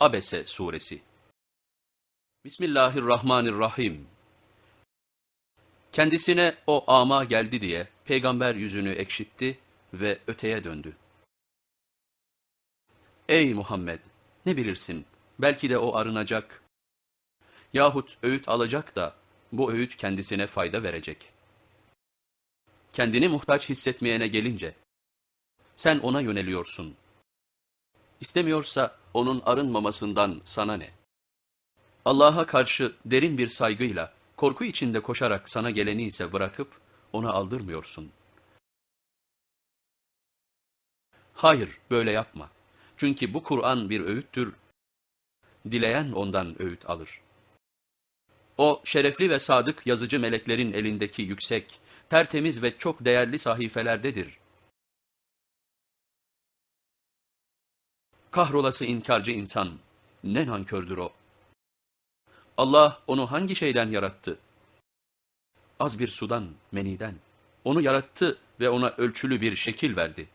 Abese Suresi Bismillahirrahmanirrahim Kendisine o ama geldi diye peygamber yüzünü ekşitti ve öteye döndü. Ey Muhammed! Ne bilirsin? Belki de o arınacak. Yahut öğüt alacak da bu öğüt kendisine fayda verecek. Kendini muhtaç hissetmeyene gelince, sen ona yöneliyorsun. İstemiyorsa onun arınmamasından sana ne? Allah'a karşı derin bir saygıyla, korku içinde koşarak sana geleni ise bırakıp ona aldırmıyorsun. Hayır, böyle yapma. Çünkü bu Kur'an bir öğüttür. Dileyen ondan öğüt alır. O şerefli ve sadık yazıcı meleklerin elindeki yüksek, tertemiz ve çok değerli sahifelerdedir. Kahrolası inkarcı insan, ne nankördür o. Allah onu hangi şeyden yarattı? Az bir sudan, meniden. Onu yarattı ve ona ölçülü bir şekil verdi.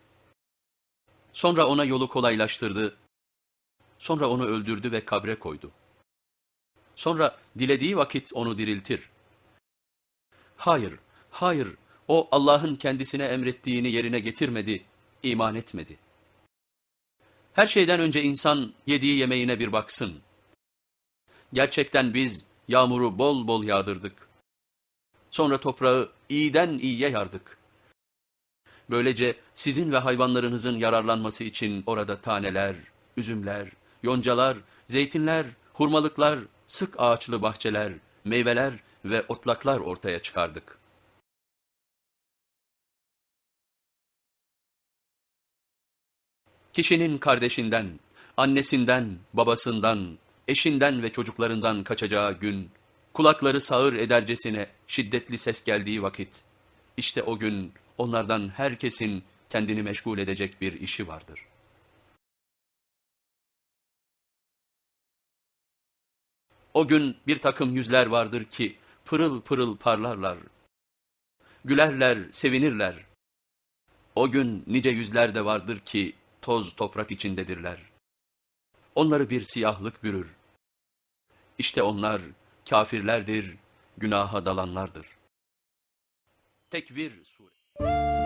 Sonra ona yolu kolaylaştırdı. Sonra onu öldürdü ve kabre koydu. Sonra dilediği vakit onu diriltir. Hayır, hayır, o Allah'ın kendisine emrettiğini yerine getirmedi, iman etmedi. Her şeyden önce insan yediği yemeğine bir baksın. Gerçekten biz yağmuru bol bol yağdırdık. Sonra toprağı iyiden iyiye yardık. Böylece sizin ve hayvanlarınızın yararlanması için orada taneler, üzümler, yoncalar, zeytinler, hurmalıklar, sık ağaçlı bahçeler, meyveler ve otlaklar ortaya çıkardık. Kişinin kardeşinden, annesinden, babasından, eşinden ve çocuklarından kaçacağı gün, kulakları sağır edercesine şiddetli ses geldiği vakit, işte o gün onlardan herkesin kendini meşgul edecek bir işi vardır. O gün bir takım yüzler vardır ki pırıl pırıl parlarlar. Gülerler, sevinirler. O gün nice yüzler de vardır ki toz toprak içindedirler. Onları bir siyahlık bürür. İşte onlar kafirlerdir, günaha dalanlardır. Tekvir Suresi